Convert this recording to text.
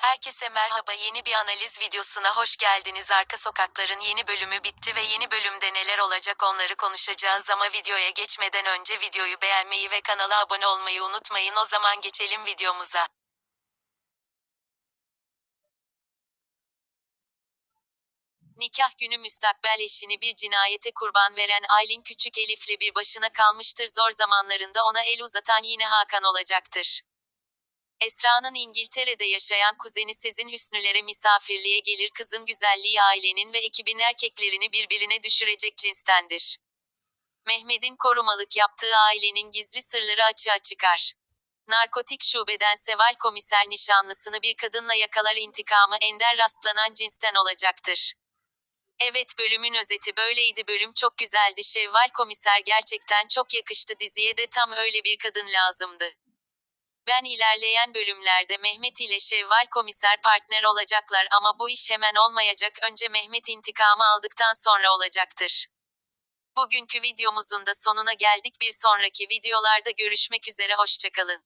Herkese merhaba yeni bir analiz videosuna hoş geldiniz. Arka Sokakların yeni bölümü bitti ve yeni bölümde neler olacak onları konuşacağız ama videoya geçmeden önce videoyu beğenmeyi ve kanala abone olmayı unutmayın. O zaman geçelim videomuza. Nikah günü müstakbel eşini bir cinayete kurban veren Aylin Küçük Elif'le bir başına kalmıştır. Zor zamanlarında ona el uzatan yine Hakan olacaktır. Esra'nın İngiltere'de yaşayan kuzeni Sezin Hüsnülere misafirliğe gelir kızın güzelliği ailenin ve ekibin erkeklerini birbirine düşürecek cinstendir. Mehmet'in korumalık yaptığı ailenin gizli sırları açığa çıkar. Narkotik şubeden Seval komiser nişanlısını bir kadınla yakalar intikamı ender rastlanan cinsten olacaktır. Evet bölümün özeti böyleydi bölüm çok güzeldi Şevval komiser gerçekten çok yakıştı diziye de tam öyle bir kadın lazımdı. Ben ilerleyen bölümlerde Mehmet ile Şevval komiser partner olacaklar ama bu iş hemen olmayacak önce Mehmet intikamı aldıktan sonra olacaktır. Bugünkü videomuzun da sonuna geldik bir sonraki videolarda görüşmek üzere hoşçakalın.